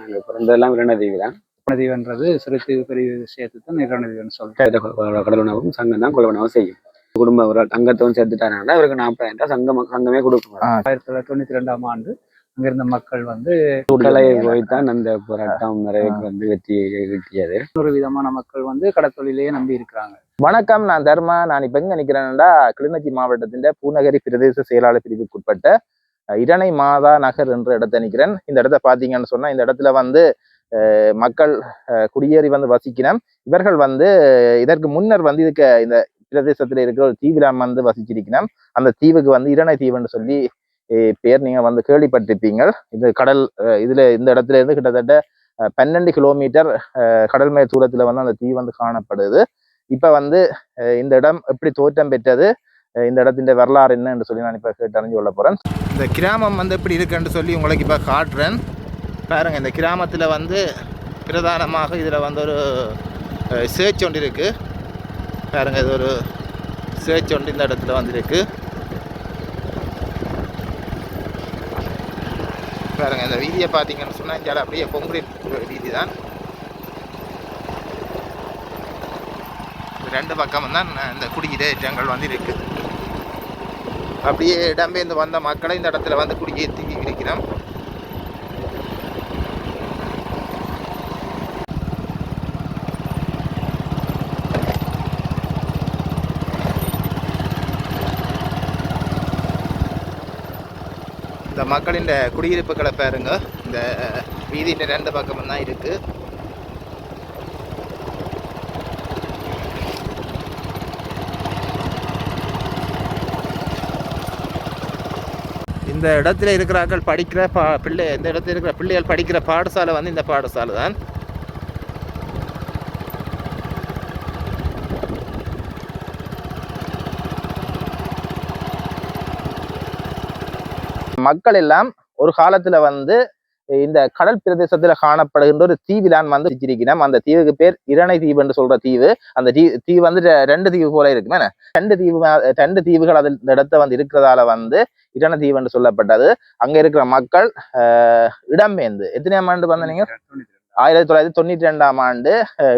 நாங்கள் பிறந்ததெல்லாம் இரணதீவு தான் தீவுன்றது சிறுத்தீவு பெரிய சேர்த்து தான் நிறநதிவுன்னு சொல்றோம் கடல் உணவும் சங்கம் தான் கொள்வனவும் செய்யும். குடும்ப ஒரு அங்கத்துவம் சேர்த்துட்டாங்கன்னா அவருக்கு நாற்பதாயிரம் ரூபாய் சங்கம் சங்கமே கொடுக்கும். ஆயிரத்தி தொள்ளாயிரத்தி தொண்ணூத்தி ரெண்டாம் ஆண்டு அங்கிருந்த மக்கள் வந்து உடலை போய்த்தான் அந்த போராட்டம் நிறைவேற்றி வந்து வெற்றி ஈட்டியது. ஒரு விதமான மக்கள் வந்து கடத்தொழிலையே நம்பி இருக்கிறாங்க. வணக்கம் நான் தர்மா. நான் இப்ப எங்க நிக்கிறேன்னா கிளிநொச்சி மாவட்டத்தின் பூநகரி பிரதேச செயலாளர் பிரிவுக்குட்பட்ட இரணை மாதா நகர் என்ற இடத்த நிக்கிறேன் இந்த இடத்த பார்த்தீங்கன்னு சொன்னால் இந்த இடத்துல வந்து மக்கள் குடியேறி வந்து வசிக்கிறோம் இவர்கள் வந்து இதற்கு முன்னர் வந்து இதுக்கு இந்த பிரதேசத்தில் இருக்கிற ஒரு தீவிரம் வந்து வசிச்சிருக்கிறோம் அந்த தீவுக்கு வந்து இரணை தீவுன்னு சொல்லி பேர் நீங்கள் வந்து கேள்விப்பட்டிருப்பீங்க இது கடல் இதில் இந்த இடத்துல இருந்து கிட்டத்தட்ட பன்னெண்டு கிலோமீட்டர் கடல் மேல் தூரத்தில் வந்து அந்த தீவு வந்து காணப்படுது. இப்போ வந்து இந்த இடம் எப்படி தோற்றம் பெற்றது? இந்த இடத்தின் வரலாறு என்னன்னு சொல்லி நான் இப்போ கேட்டு அறிஞ்சு கொள்ள போகிறேன் இந்த கிராமம் வந்து எப்படி இருக்குன்னு சொல்லி உங்களுக்கு இப்போ காட்டுறேன். பாருங்க இந்த கிராமத்தில் வந்து பிரதானமாக இதில் வந்து ஒரு சேர்ச் ஒன்று இருக்கு. பாருங்க இது ஒரு சேர்ச் ஒன்று இந்த இடத்துல வந்திருக்கு பாருங்க இந்த வீதியை பார்த்தீங்கன்னு சொன்னால் இங்கே அப்படியே கொங்கிரீட் வீதி தான் ரெண்டு பக்கமும் தான் இந்த குடியேற்றங்கள் வந்து இருக்குது அப்படியே இடம்பெயர்ந்து வந்த மக்களை இந்த இடத்துல வந்து குடியேற்றி இருக்கிறோம் இந்த மக்களின் குடியிருப்புகளை பாருங்க. இந்த வீதியின் ரெண்டு பக்கமும் தான் இருக்குது இந்த இடத்துல இருக்கிறார்கள் படிக்கிற பா பிள்ளை இந்த இடத்துல இருக்கிற பிள்ளைகள் படிக்கிற பாடசாலை வந்து இந்த பாடசாலை தான். மக்கள் எல்லாம் ஒரு காலத்தில் வந்து இந்த கடல் பிரதேசத்துல காணப்படுகின்ற ஒரு தீவிலான் வந்து வச்சிருக்கிறோம் அந்த தீவுக்கு பேர் இரணை தீவு என்று சொல்ற தீவு. அந்த தீ தீவு வந்து ரெண்டு தீவு போல இருக்குமே என்ன? ரெண்டு தீவு ரெண்டு தீவுகள் அதில் இந்த இடத்த வந்து இருக்கிறதால வந்து இரண தீவு என்று சொல்லப்பட்டது. அங்க இருக்கிற மக்கள் இடம்பெயர்ந்து எத்தனையாம் ஆண்டு வந்து நீங்க? ஆயிரத்தி தொள்ளாயிரத்தி தொண்ணூற்றி ரெண்டாம் ஆண்டு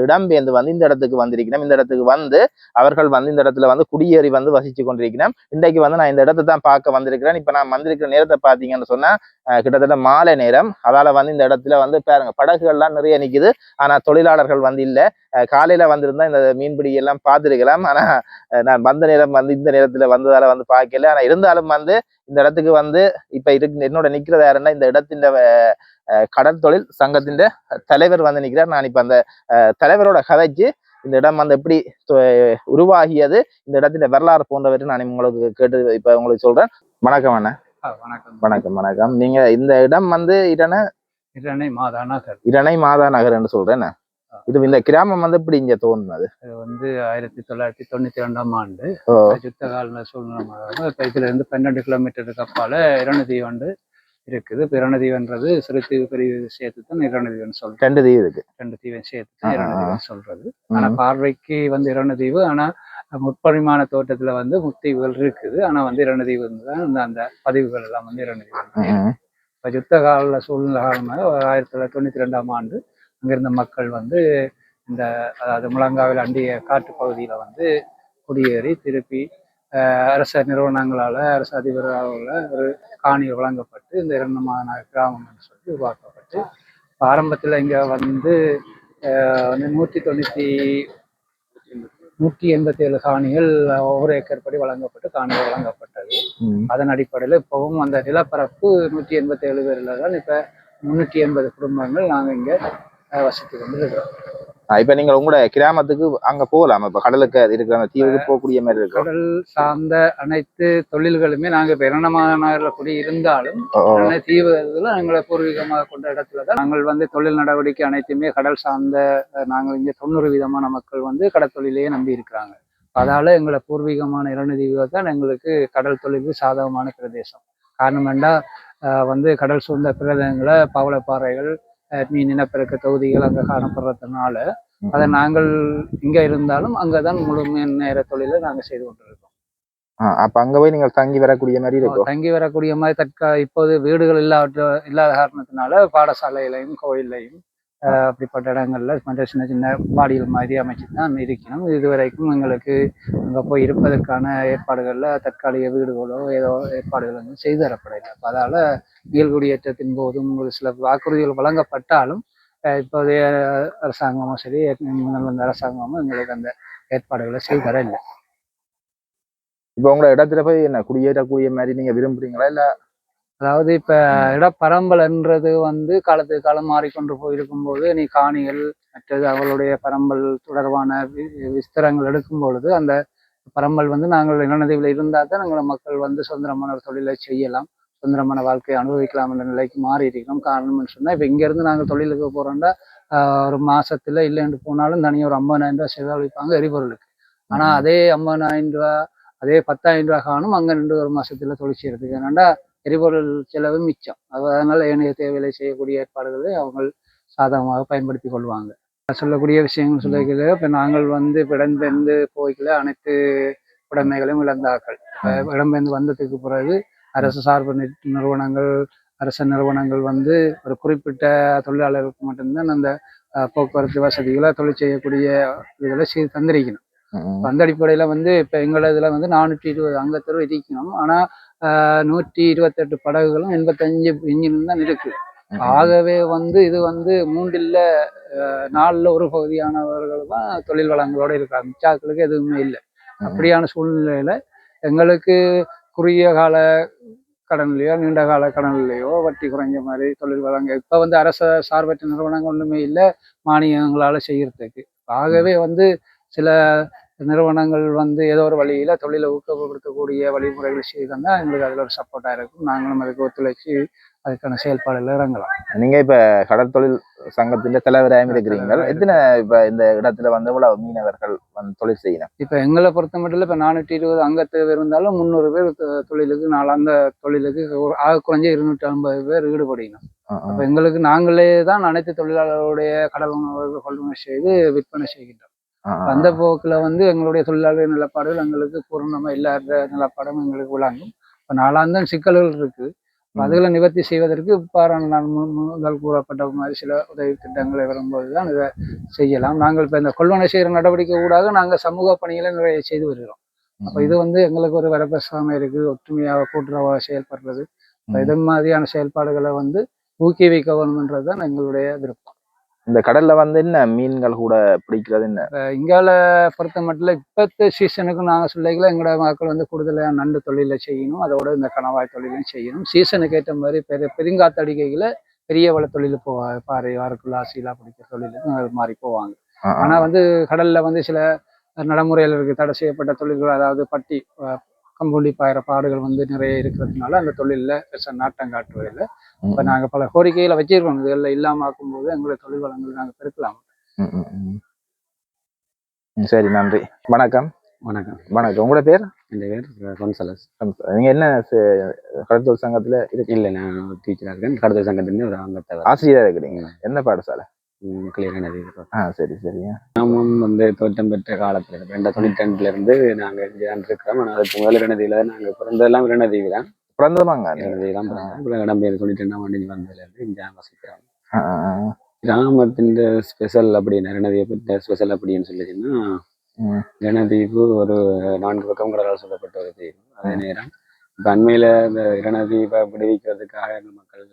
இடம்பெயர்ந்து வந்து இந்த இடத்துக்கு வந்திருக்கிறோம் இந்த இடத்துக்கு வந்து அவர்கள் வந்து இந்த இடத்துல வந்து குடியேறி வந்து வசிச்சு கொண்டிருக்கிறோம் இன்றைக்கு வந்து நான் இந்த இடத்தை தான் பார்க்க வந்திருக்கிறேன். இப்ப நான் வந்திருக்கிற நேரத்தை பார்த்தீங்கன்னு சொன்னா கிட்டத்தட்ட மாலை நேரம். அதால வந்து இந்த இடத்துல வந்து பாருங்க படகுகள்லாம் நிறைய நிக்குது. ஆனா தொழிலாளர்கள் வந்து இல்லை. காலையில வந்திருந்தா இந்த மீன்பிடி எல்லாம் பார்த்துருக்கலாம். ஆனா நான் வந்த நேரம் வந்து இந்த நேரத்துல வந்ததால வந்து பார்க்கல. ஆனா இருந்தாலும் வந்து இந்த இடத்துக்கு வந்து இப்ப இருக்கு என்னோட நிக்கிறது யாருன்னா இந்த இடத்தின் அஹ், கடற்தொழில் சங்கத்தின் தலைவர் வந்து நிற்கிறார் நான் இப்ப அந்த தலைவரோட கதைக்கு இந்த இடம் வந்து எப்படி உருவாகியது இந்த இடத்தின் வரலாறு போன்றவற்றை நான் உங்களுக்கு கேட்டு இப்ப உங்களுக்கு சொல்றேன். வணக்கம் அண்ணா. வணக்கம். வணக்கம் வணக்கம். நீங்க இந்த இடம் வந்து இடன இரணை மாதா நகர் இரணை மாதா நகர்ன்னு சொல்றேன் இது இந்த கிராமம் வந்து இப்படி இங்க தோணுனது இது வந்து ஆயிரத்தி தொள்ளாயிரத்தி தொண்ணூத்தி ரெண்டாம் ஆண்டு. யுத்த கால சூழ்நிலை இப்ப இதுல இருந்து பன்னெண்டு கிலோமீட்டருக்கு அப்பால இரணதீவு வந்து இருக்குது. இப்ப இரணதீவுன்றது சிறுத்தீவு பெரிய சேர்த்து தான் இரணதீவுன்னு சொல்றோம். ரெண்டு தீவு இருக்கு. ரெண்டு தீவை சேர்த்து. தான் இரணதீவுன்னு சொல்றது. ஆனா. பார்வைக்கு வந்து இரணதீவு ஆனா முப்பரிமாண தோட்டத்துல வந்து முத்தீவுகள் இருக்குது. ஆனா வந்து இரணதீவு தான் இந்த அந்த பதிவுகள் எல்லாம் வந்து இரணதீவு ம், இப்ப யுத்த கால சூழ்நிலை ஒரு ஆயிரத்தி தொள்ளாயிரத்தி தொண்ணூத்தி ரெண்டாம் ஆண்டு அங்கிருந்த மக்கள் வந்து இந்த அதாவது முழங்காவில் அண்டிய காட்டு பகுதியில வந்து குடியேறி திருப்பி அரச நிறுவனங்களால அரசு அதிபர்களால ஒரு காணிகள் வழங்கப்பட்டு இந்த இரண்டமான கிராமம் என்று சொல்லி உருவாக்கப்பட்டு ஆரம்பத்துல இங்க வந்து நூற்றி தொண்ணூத்தி நூற்றி எண்பத்தி ஏழு காணிகள் ஒவ்வொரு ஏக்கர் படி வழங்கப்பட்டு காணிகள் வழங்கப்பட்டது. அதன் அடிப்படையில் இப்போவும் அந்த நிலப்பரப்பு நூற்றி எண்பத்தி ஏழு பேரில் தான் இப்போ முந்நூற்றி எண்பது குடும்பங்கள் நாங்கள் இங்கே வசித்து கொண்டு இருக்கிறோம் இப்ப நீங்க உங்களோட கிராமத்துக்கு அங்க போகலாம்? இப்ப கடலுக்கு அது இருக்கிற அந்த தீவுக்கு போகக்கூடிய மாதிரி இருக்கும் கடல் சார்ந்த அனைத்து தொழில்களுமே நாங்கள் இப்போ இரண்டமாநகரில் குடி இருந்தாலும் தீவுகளில் எங்களை பூர்வீகமாக கொண்ட இடத்துல தான் நாங்கள் வந்து தொழில் நடவடிக்கை அனைத்துமே கடல் சார்ந்த நாங்கள் இங்கே தொண்ணூறு விதமான மக்கள் வந்து கடற்தொழிலையே நம்பி இருக்கிறாங்க. அதால எங்களை பூர்வீகமான இரண்டு தீவுகள் தான் எங்களுக்கு கடல் தொழிலுக்கு சாதகமான பிரதேசம். காரணம் வேண்டா வந்து கடல் சூழ்ந்த பிரதேசங்களை பவளப்பாறைகள் மீன் இனப்பெருக்க தொகுதிகள் அங்கே காணப்படுறதுனால அதை நாங்கள் இங்க இருந்தாலும் அங்கதான் முழு நேர தொழிலை நாங்கள் செய்து கொண்டிருக்கோம். அப்ப அங்க போய் நீங்கள் தங்கி வரக்கூடிய மாதிரி இருக்கும் தங்கி வரக்கூடிய மாதிரி தற்கா இப்போது வீடுகள் இல்லாத இல்லாத காரணத்தினால பாடசாலையிலையும் கோயில்லையும் அப்படிப்பட்ட இடங்கள்ல மற்ற சின்ன சின்ன பாடிகள் மாதிரி அமைச்சு தான் இருக்கணும். இதுவரைக்கும் எங்களுக்கு அங்க போய் இருப்பதற்கான ஏற்பாடுகள்ல தற்காலிக வீடுகளோ ஏதோ ஏற்பாடுகள் வந்து செய்து தரப்படவில்லை அப்ப அதால மீள்குடியேற்றத்தின் போதும் ஒரு சில வாக்குறுதிகள் வழங்கப்பட்டாலும் இப்போதைய அரசாங்கமும் சரி முன்னால் வந்த அரசாங்கமும் எங்களுக்கு அந்த ஏற்பாடுகளை செய்து தர இல்லை. இப்ப உங்களோட இடத்துல போய் என்ன குடியேறக்கூடிய மாதிரி நீங்க விரும்புறீங்களா இல்ல? அதாவது இப்ப இடப்பரம்பல்ன்றது வந்து காலத்துக்கு காலம் மாறிக்கொண்டு போயிருக்கும் போது நீ காணிகள் மற்றது அவளுடைய பரம்பல் தொடர்பான விஸ்தரங்கள் எடுக்கும் பொழுது அந்த பரம்பல் வந்து நாங்கள் நிலநதிவில் இருந்தால் தான் எங்களை மக்கள் வந்து சுதந்திரமான ஒரு தொழிலை செய்யலாம். சுதந்திரமான வாழ்க்கையை அனுபவிக்கலாம் என்ற நிலைக்கு மாறி இருக்கிறோம். காரணம்னு சொன்னா இப்ப இங்க இருந்து நாங்கள் தொழிலுக்கு போறோம்னா ஆஹ் ஒரு மாசத்துல இல்லைன்னு போனாலும் தனியாக ஒரு ஐம்பதாயிரம் ரூபாய் செலவழிப்பாங்க எரிபொருளுக்கு. ஆனா அதே ஐம்பதாயிரம் ரூபாய் அதே பத்தாயிரம் ரூபாய் காணும் அங்க ரெண்டு ஒரு மாசத்துல தொழில் செய்யறதுக்கு. ஏன்னாண்டா எரிபொருள் செலவு மிச்சம். அது அதனால ஏனைய தேவைகளை செய்யக்கூடிய ஏற்பாடுகளை அவங்க சாதகமாக பயன்படுத்தி கொள்வாங்க. சொல்லக்கூடிய விஷயங்கள் சொல்லிக்கல இப்போ நாங்கள் வந்து இப்போ இடம்பெயர்ந்து போய்க்கல அனைத்து உடைமைகளையும் இழந்தாக்கள் இப்போ இடம்பெயர்ந்து வந்ததுக்கு பிறகு அரசு சார்பு நிறுவனங்கள் அரசு நிறுவனங்கள் வந்து ஒரு குறிப்பிட்ட தொழிலாளர்களுக்கு மட்டும்தான் அந்த போக்குவரத்து வசதிகளை தொழில் செய்யக்கூடிய இதுகளை செய்து தந்திருக்கணும். அந்த அடிப்படையில் வந்து இப்போ எங்கள் இதில் வந்து நானூற்றி இருபது அங்கத்தரும் இருக்கணும் ஆனால் நூற்றி இருபத்தெட்டு படகுகளும் எண்பத்தஞ்சு இன்ஜினும் தான் இருக்கு. ஆகவே வந்து இது வந்து மூன்றில் நாலில் ஒரு பகுதியானவர்கள் தான் தொழில் வளங்களோட இருக்காங்க. மிச்சாக்களுக்கு எதுவுமே இல்லை. அப்படியான சூழ்நிலையில எங்களுக்கு குறுகிய கால கடன்லையோ நீண்ட கால கடன்லையோ வட்டி குறைஞ்ச மாதிரி தொழில் வளங்க இப்போ வந்து அரச சார்பற்ற நிறுவனங்கள் ஒன்றுமே இல்லை மானியங்களால் செய்யறதுக்கு. ஆகவே வந்து சில நிறுவனங்கள் வந்து ஏதோ ஒரு வழியில தொழிலை ஊக்கப்படுத்தக்கூடிய வழிமுறைகள் செய்தோம்னா எங்களுக்கு அதில் ஒரு சப்போர்ட்டாக இருக்கும். நாங்களும் அதுக்கு ஒத்துழைச்சு அதுக்கான செயல்பாடுல இறங்கலாம். நீங்க இப்ப கடற்தொழில் சங்கத்தின் தலைவராயும் இருக்கிறீங்க தலைவரா எத்தனை இப்ப இந்த இடத்துல வந்து இவ்வளவு மீனவர்கள் வந்து தொழில் செய்யணும்? இப்போ எங்களை பொறுத்த மட்டும் இப்போ நானூற்றி இருபது அங்கத்து இருந்தாலும் முந்நூறு பேர் தொழிலுக்கு நாலு அந்த தொழிலுக்கு ஒரு ஆக குறைஞ்ச இருநூற்றி ஐம்பது பேர் ஈடுபடணும். அப்போ எங்களுக்கு நாங்களே தான் அனைத்து தொழிலாளர்களுடைய கடல் உணவுகள் கொள்முதல் செய்து விற்பனை செய்கின்றோம். அந்த போக்குல வந்து எங்களுடைய தொழிலாளர் நிலப்பாடுகள் எங்களுக்கு பூர்ணமா இல்லாத நிலப்பாடும் எங்களுக்கு விளங்கும். இப்போ நாளாந்தம் சிக்கல்கள் இருக்கு. அதுகளை நிவர்த்தி செய்வதற்கு இவ்வாறான நான் முதல் கூறப்பட்ட மாதிரி சில உதவி திட்டங்களை வரும்போது தான் இதை செய்யலாம். நாங்கள் இப்போ இந்த கொள்வனை செய்கிற நடவடிக்கை ஊடாக நாங்கள் சமூக பணிகளை நிறைய செய்து வருகிறோம். அப்போ இது வந்து எங்களுக்கு ஒரு வரப்பிரசாமம் இருக்கு. ஒற்றுமையாக கூட்டுறவாக செயல்படுறது. இது மாதிரியான செயல்பாடுகளை வந்து ஊக்குவிக்க வேணும்ன்றது தான் எங்களுடைய விருப்பம். இந்த கடல்ல வந்து என்ன மீன்கள் கூட பிடிக்கிறது என்ன? இங்கால பொறுத்த மட்டும் இப்பத்த சீசனுக்கு நாங்கள் சொல்லிக்கல. எங்களோட மக்கள் வந்து கூடுதலாக நண்டு தொழிலை செய்யணும். அதோட இந்த கணவாய் தொழிலையும் செய்யணும். சீசனுக்கு ஏற்ற மாதிரி பெரிய பெருங்காத்தடிக்கைகளை பெரிய வள தொழில் போவாங்க பாறை வாரக்குள்ள சீலா பிடிக்கிற தொழிலுக்கு மாதிரி போவாங்க. ஆனா வந்து கடல்ல வந்து சில நடைமுறைகள் இருக்கு. தடை செய்யப்பட்ட தொழில்கள் அதாவது பட்டி கம்புண்டி பாயிற பாடுகள் வந்து நிறைய இருக்கிறதுனால அந்த தொழிலில் நாட்டம் காட்டுவதில்லை. இப்போ நாங்கள் பல கோரிக்கைகளை வச்சிருக்கோம். இதெல்லாம் இல்லாமல் ஆக்கும்போது எங்களுடைய தொழில் வளங்கள் நாங்கள் பெருக்கலாம். சரி நன்றி. வணக்கம். வணக்கம். வணக்கம். உங்களோட பேர்? என் பேர் கொன்சலஸ். நீங்க என்ன கடற்தொழில் சங்கத்துல இருக்கு? இல்லை நான் டீச்சராக இருக்கேன். கடத்தல் சங்கத்தின் ஒரு அங்கத்தவர் ஆசிரியரா இருக்கிறீங்க. என்ன பாடசாலை? கிளியரான இது ஆ சரி சரிங்க. நாமும் வந்து தோற்றம் பெற்ற காலத்துல ரெண்டாயிரத்தி தொண்ணூற்றி ரெண்டுல இருந்து நாங்க இங்கே தான் இருக்கிறோம் ஆனால் அதுக்கு முதல் இரணதியில நாங்க பிறந்ததெல்லாம் இரணதீவு தான் பிறந்தமாங்க இரணதீவு தான் பிறந்தோம் இடம்பெயர் தொண்ணூற்றி ரெண்டாம் ஆண்டு இங்க வந்ததுல இருந்து இங்கே வசிக்கிறோம். கிராமத்தின் ஸ்பெஷல் அப்படின்னு இரணதீவை பற்றி ஸ்பெஷல் அப்படின்னு சொல்லிச்சுன்னா. இரணதீவு ஒரு நான்கு பக்கம் கடலால் சொல்லப்பட்ட ஒரு தீவு அதே நேரம் இப்போ அண்மையில இந்த இரணதீவை விடுவிக்கிறதுக்காக மக்கள்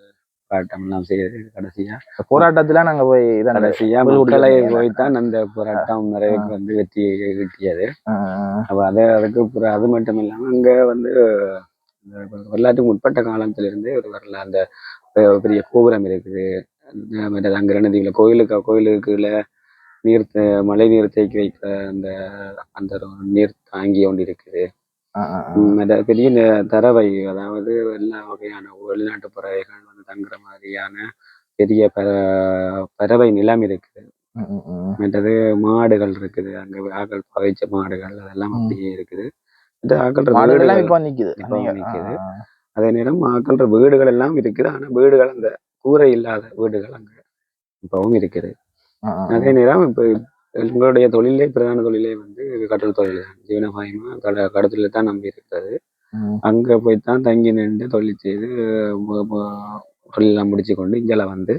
போராட்டம் எல்லாம் செய்யுது கடைசியா. போராட்டத்துல நாங்க போய் கடைசியா மக்களை. போய்த்தான் அந்த போராட்டம் நிறைவுக்கு வந்து வெற்றி ஆ, அப்ப அது அதுக்கு அது மட்டும் இல்லாம அங்க வந்து வரலாற்றுக்கு முற்பட்ட காலத்திலிருந்தே ஒரு வரலாறு அந்த பெரிய கோபுரம் இருக்குது. மற்றது அங்க ரணதீவுல கோயிலுக்கு கோயிலுக்குள்ள நீர் மழை நீர் தேக்கி வைக்கிற அந்த அந்த நீர் தாங்கி ஒன்று இருக்குது ஆ, ஆ, ஆ. உம் அந்த பெரிய ந- தரவை அதாவது எல்லா வகையான வெளிநாட்டு பறவைகள் வந்து தங்குற மாதிரியான பெரிய பற பறவை நிலம் இருக்குது ம், ம், ம். மற்றது மாடுகள் இருக்குது அங்க ஆக்கள் பாவிச்ச மாடுகள் அதெல்லாம் ம். அப்படியே இருக்குது மற்ற ஆக்கள் மாடுகள் எல்லாம் வீடுகள் இப்ப நிக்குது இப்ப நீங்க- நிக்குது. ஆ, ஆ. அதே நேரம் ஆக்கள்ற வீடுகள் எல்லாம் இருக்குது ஆனா வீடுகள் அந்த கூரை இல்லாத வீடுகள் அங்க இப்பவும் இருக்குது ஆ, ஆ. அதே நேரம் இப்ப எங்களுடைய தொழிலே பிரதான தொழிலே வந்து கடல் தொழில் தான் ஜீவனபாயமா கட கடத்தொழிலை தான் நம்பி இருக்கிறது. அங்க போய் தான் தங்கி நின்று தொழில் செய்து மு- மு- தொழிலெல்லாம் முடிச்சு கொண்டு இங்கெல்லாம் வந்து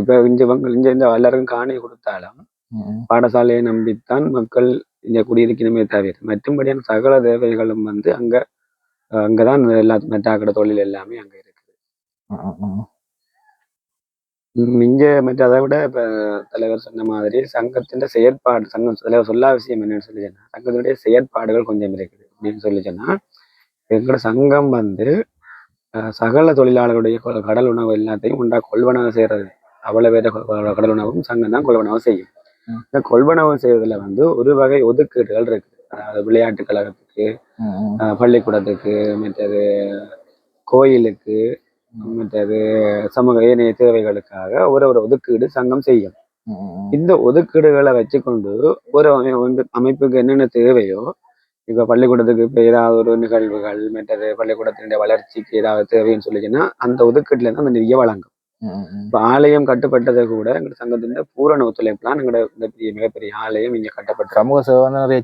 இப்ப இங்க இங்க இந்த எல்லாருக்கும் காணி கொடுத்தாலும். பாடசாலையை நம்பித்தான் மக்கள் இங்க குடியிருக்கணுமே தவிர மற்றும்படியான சகல தேவைகளும் வந்து அங்க அங்கதான் எல்லா மெட்டாக்கடை தொழில் எல்லாமே அங்க இருக்குது இங்க மற்ற அதை விட இப்ப தலைவர் சொன்ன மாதிரி சங்கத்தின் செயற்பாடு சங்கம் தலைவர் சொல்லா விஷயம் என்னன்னு சொல்லி சொன்னா சங்கத்தினுடைய செயற்பாடுகள் கொஞ்சம் இருக்குது அப்படின்னு சொல்லி சொன்னா எங்களோட சங்கம் வந்து சகல தொழிலாளர்களுடைய கடல் உணவு எல்லாத்தையும் உண்டா கொள்வனவு செய்யறது அவ்வளவு பேர கடல் உணவும் சங்கம் தான் கொள்வனவு செய்யும். இந்த கொள்வனவு செய்யறதுல வந்து ஒரு வகை ஒதுக்கீடுகள் இருக்குது. அதாவது விளையாட்டு கழகத்துக்கு பள்ளிக்கூடத்துக்கு மற்றது கோயிலுக்கு மற்றது சமூக ஏனைய தேவைகளுக்காக ஒரு ஒரு ஒதுக்கீடு சங்கம் செய்யும். இந்த ஒதுக்கீடுகளை வச்சுக்கொண்டு ஒரு அமை- அமைப்பு- அமைப்புக்கு என்னென்ன தேவையோ இப்ப பள்ளிக்கூடத்துக்கு இப்ப ஏதாவது ஒரு நிகழ்வுகள் மற்றது பள்ளிக்கூடத்தினுடைய வளர்ச்சிக்கு ஏதாவது தேவைன்னு சொல்லிச்சுன்னா அந்த ஒதுக்கீட்டுல இருந்து அந்த நிதியை வழங்கும். இப்ப ஆலயம் கட்டப்பட்டதை கூட எங்க சங்கத்தின் பூரண ஒத்துழைப்புலாம் எங்களோட இந்த பெரிய மிகப்பெரிய ஆலயம் இங்க கட்டப்பட்ட சமூக சேவை நிறைய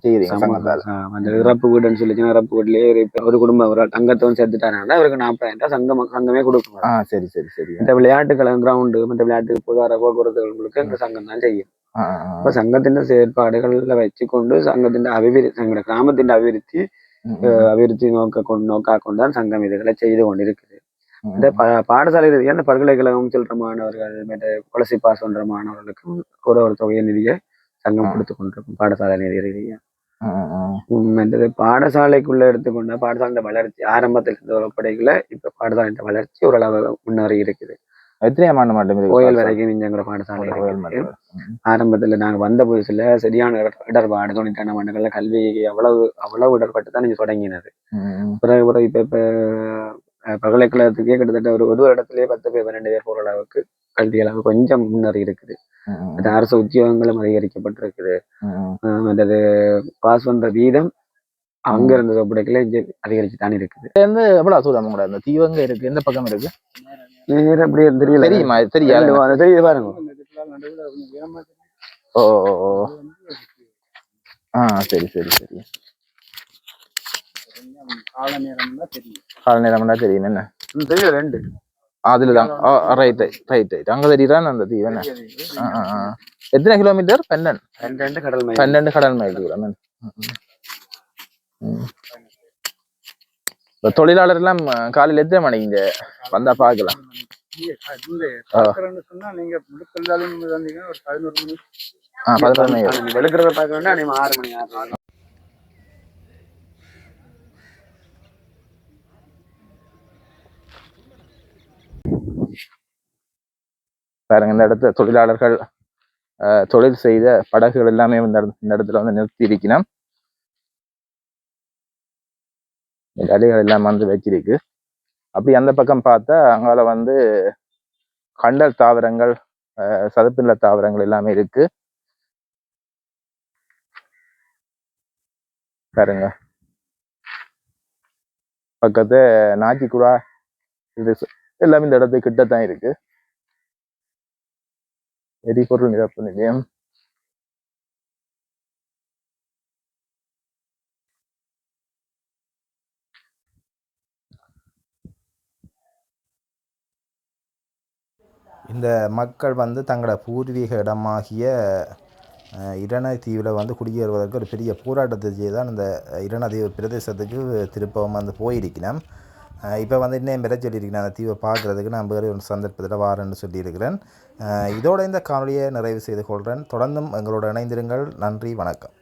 அந்த இறப்பு வீடுன்னு சொல்லிச்சுன்னா இறப்பு வீட்லயே ஒரு குடும்பம் ஒரு தங்கத்தவன் சேர்த்துட்டாங்கன்னா அவருக்கு நாற்பதாயிரம் ரூபாய் சங்கம் சங்கமே கொடுக்கும். ஆ சரி சரி சரி. இந்த விளையாட்டுக்கள் கிரவுண்டு மற்ற விளையாட்டு போதார போக்குவரத்துகளுக்கு எங்க சங்கம் தான் செய்யும். ஆ, ஆ, ஆ. அப்ப சங்கத்தின் செயற்பாடுகள்ல வச்சுக்கொண்டு சங்கத்தின் அபிவிருத்தி எங்களோட கிராமத்தின் அபிவிருத்தி ம். அஹ், அபிவிருத்தி இந்த ப- பாடசாலை இந்த பல்கலைக்கழகம் செல்ற மாணவர்கள் கொலசி பாஸ் பண்ற மாணவர்களுக்கு ஒரு ஒரு தொகையை நிதியை சங்கம். கொடுத்து கொண்டிருக்கும் பாடசாலை நிதி ரீதியா மற்றது பாடசாலைக்குள்ள எடுத்துக்கொண்ட பாடசாலை வளர்ச்சி ஆரம்பத்தில் இருந்த ஒரு படைகளை இப்ப பாடசாலை வளர்ச்சி ஓரளவு முன்னேறி இருக்குது. கோயில் வரைக்கும் இஞ்சங்கிற பாடசாலை ஆரம்பத்துல நாங்க வந்த புதுசுல சரியான இடர்- இடர்பாடு தொண்ணூற்றி ஆண்டுகள்ல கல்வி அவ்வளவு அவ்வளவு இடர்பட்டு தான் நீங்க தொடங்கினது. பிறகு பிறகு இப்ப இப்ப பல்கலைக்கழகத்துக்கே கிட்டத்தட்ட ஒரு ஒரு இடத்துலயே பத்து பேர் பன்னெண்டு பேர் போற அளவுக்கு கல்வி அளவு கொஞ்சம் முன்னேறி இருக்குது. அது அரசு உத்தியோகங்களும் அதிகரிக்கப்பட்டிருக்குது. மற்றது பாஸ் பண்ற வீதம் அங்க இருந்ததை ஒப்படைக்கல இங்க அதிகரிச்சு தான் இருக்குது. எவ்வளவு தூரம் கூட இந்த தீவங்க இருக்கு எந்த பக்கம் இருக்கு? நேரா அப்படியே தெரியல. தெரியுமா? தெரியாது. தெரியாது அது பாருங்க. ஓ. ஆ சரி சரி சரி. கால நேரம் தான் தெரியும். கால நேரம்னா தெரியும் என்ன? தெரியும் ரெண்டு. அதுலதான். ரைட் ரைட் ரைட் அங்க தெரியுறான் அந்த தீவு என்ன. எத்தனை கிலோமீட்டர் பன்னெண்டு. ரெண்டு கடல் மைல். பன்னெண்டு கடல் மைல். இப்ப தொழிலாளர் எல்லாம் காலையில எத்தனை மணிக்கு இங்க வந்தா பாக்கலாம் வெளுக்கிறத பார்க்க வேண்டாம் ஆறு மணி ஆறு பாருங்க இந்த இடத்துல தொழிலாளர்கள் தொழில் செய்த படகுகள் எல்லாமே இந்த இந்த இடத்துல வந்து நிறுத்தி இருக்கணும் இந்த அலைகள் எல்லாம் வந்து வச்சிருக்கு. அப்படி அந்த பக்கம் பார்த்தா அங்கால வந்து கண்டல் தாவரங்கள் சதுப்பு நில தாவரங்கள் எல்லாமே இருக்கு. பாருங்க. பக்கத்து நாச்சிக்குடா இது எல்லாமே இந்த இடத்துக்கு கிட்டத்தான் இருக்கு. எரிபொருள் நிரப்பு நிலையம். இந்த மக்கள் வந்து தங்களோட பூர்வீக இடமாகிய அஹ், இரணத்தீவில் வந்து குடியேறுவதற்கு ஒரு பெரிய போராட்டத்தை செய்து தான் இந்த இரணத்தீவு பிரதேசத்துக்கு திருப்பவும் வந்து போயிருக்கிறேன். இப்போ வந்து இன்னும் பெற சொல்லியிருக்கேன். அந்த தீவை பார்க்குறதுக்கு நான் வேறு ஒரு சந்தர்ப்பத்தில் வாரேன்னு சொல்லியிருக்கிறேன். இதோட இந்த காணொலியை நிறைவு செய்து கொள்கிறேன் தொடர்ந்தும் எங்களோட இணைந்திருங்கள். நன்றி வணக்கம்.